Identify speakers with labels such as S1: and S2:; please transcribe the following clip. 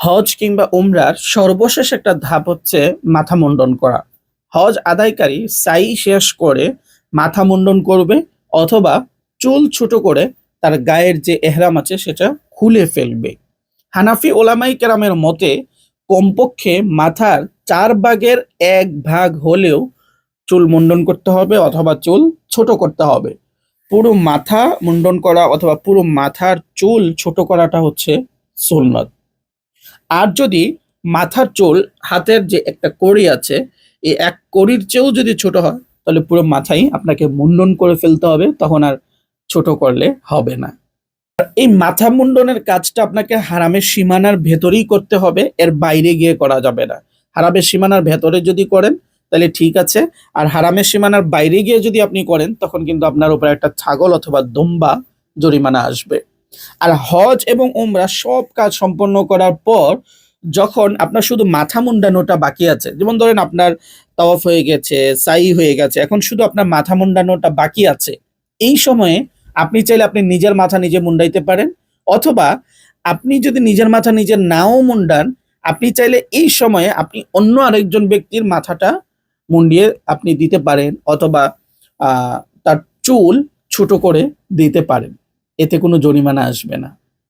S1: হজ কিংবা উমরার সর্বশেষ একটা ধাপ হচ্ছে মাথা মুন্ডন করা। হজ আদায়কারী সাই শেষ করে মাথা মুন্ডন করবে অথবা চুল ছোট করে তার গায়ের যে এহরাম আছে সেটা খুলে ফেলবে। হানাফি ওলামাই কেরামের মতে, কমপক্ষে মাথার চার ভাগের এক ভাগ হলেও চুল মুন্ডন করতে হবে অথবা চুল ছোট করতে হবে। পুরো মাথা মুন্ডন করা অথবা পুরো মাথার চুল ছোট করাটা হচ্ছে সুন্নত। আর যদি মাথার চুল, হাতের যে একটা কড়ি আছে, এই এক কড়ির চেয়েও যদি ছোট হয়, তাহলে পুরো মাথাই আপনাকে মুন্ডন করে ফেলতে হবে, তখন আর ছোট করলে হবে না। এই মাথা মুন্ডনের কাজটা আপনাকে হারামের সীমানার ভেতরেই করতে হবে, এর বাইরে গিয়ে করা যাবে না। হারামের সীমানার ভেতরে যদি করেন, তাহলে ঠিক আছে। আর হারামের সীমানার বাইরে গিয়ে যদি আপনি করেন, তখন কিন্তু আপনার উপর একটা ছাগল অথবা দুম্বা জরিমানা আসবে। আর হজ এবং উমরা সব কাজ সম্পন্ন করার পর যখন আপনার শুধু মাথা মুন্ডানোটা বাকি আছে, যেমন ধরেন আপনার তওয়াফ হয়ে গেছে, সাই হয়ে গেছে, এখন শুধু আপনার মাথা মুন্ডানোটা বাকি আছে, এই সময়ে আপনি চাইলে আপনি নিজের মাথা নিজে মুন্ডাইতে পারেন, অথবা আপনি যদি নিজের মাথা নিজে নাও মুন্ডান, আপনি চাইলে এই সময়ে আপনি অন্য আরেকজন ব্যক্তির মাথাটা মুন্ডিয়ে আপনি দিতে পারেন, অথবা তার চুল ছোট করে দিতে পারেন। এতে কোনো জরিমানা আসবে না।